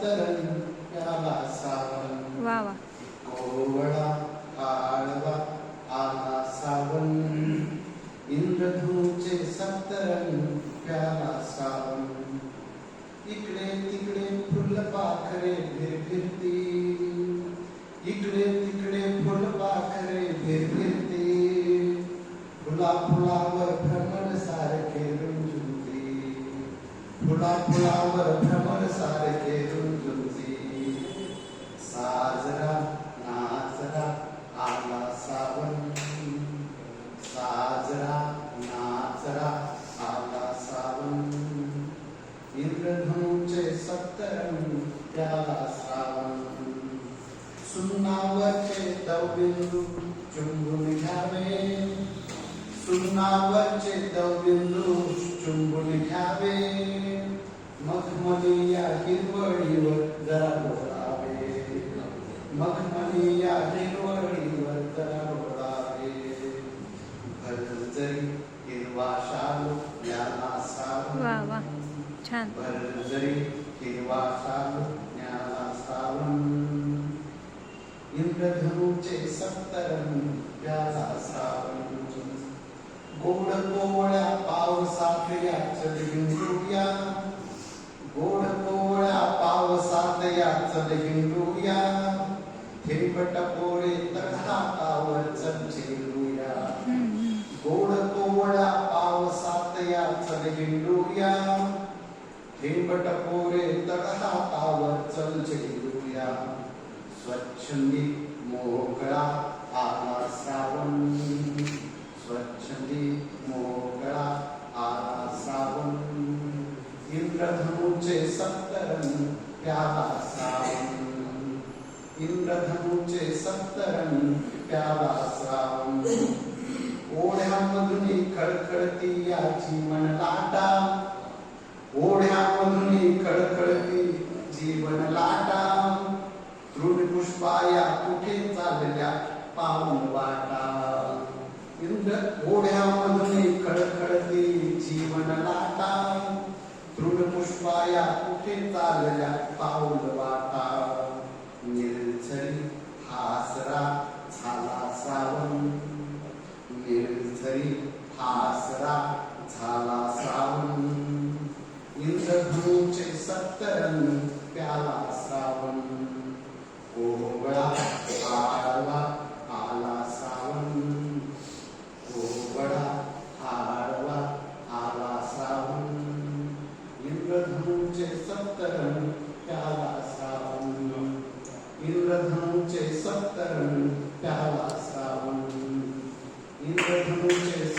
सप्तरंग प्याला सावन वा वा. कोवळा आला सप्तरंग इकडे तिकडे फिरफिरती इकडे तिकडे फुलपाखरे फिरफिरती फुला फुलावर भ्रमर सारखे रुंजुंती फुला फुलावर भ्रमर सारखे रुंजुंती साजरा नाचरा आला सावन साजरा नाचरा आला सावन इंद्रधनुचे सप्तरंग त्याला श्रावण सुन्नावरचे दवबिंदू चुंबून घ्यावे सुन्नावरचे दवबिंदू चुंबून घ्यावे मखमली या हिरवळीवर जरा बोलावे मखमली या हिरवळीवर जरा जरी हिरवा याला छान. जरी शालू ज्ञाला सावन इंद्रधनुचे सप्तरंग प्याला सावन गोड कोवळ्या पावसात या चलहिंदुया गोड कोवळ्या पावसात या चलहिंदुया थेंबट पोळे तळहातावर हम्म. गोड कोवळ्या पावसात या चलहिंडूया थेंबट पोरे तळहातावर चलचेलुया स्वच्छंदी मोकळा आला श्रावण स्वच्छंदी मोकळा आला श्रावण इंद्रधनुचे सप्तरंग प्याला श्रावण इंद्रधनुचे सप्तरंग प्याला श्रावण ओढ्यामधून खळखळती याची मन लाटा ओढ्यामधून खळखळती जीवन लाटा तृणपुष्पाया कुठे चालल्या पाहून वाटा इंद्र ओढ्यामधून खळखळती जीवन लाटा तृणपुष्पाया कुठे चालल्या पाऊल वाटा निर्झरी हासरा झाला सावन निर्झरी हासरा झाला सावन इंद्रधनुचे सत्तरंग प्याला सावन कोवळा आळवा आला सावन कोवळा आळवा आला सावन इंद्रधनुचे सप्तरण त्याला सावन इंद्रधनुचे सप्तरण त्याला सावन इंद्रधनुचे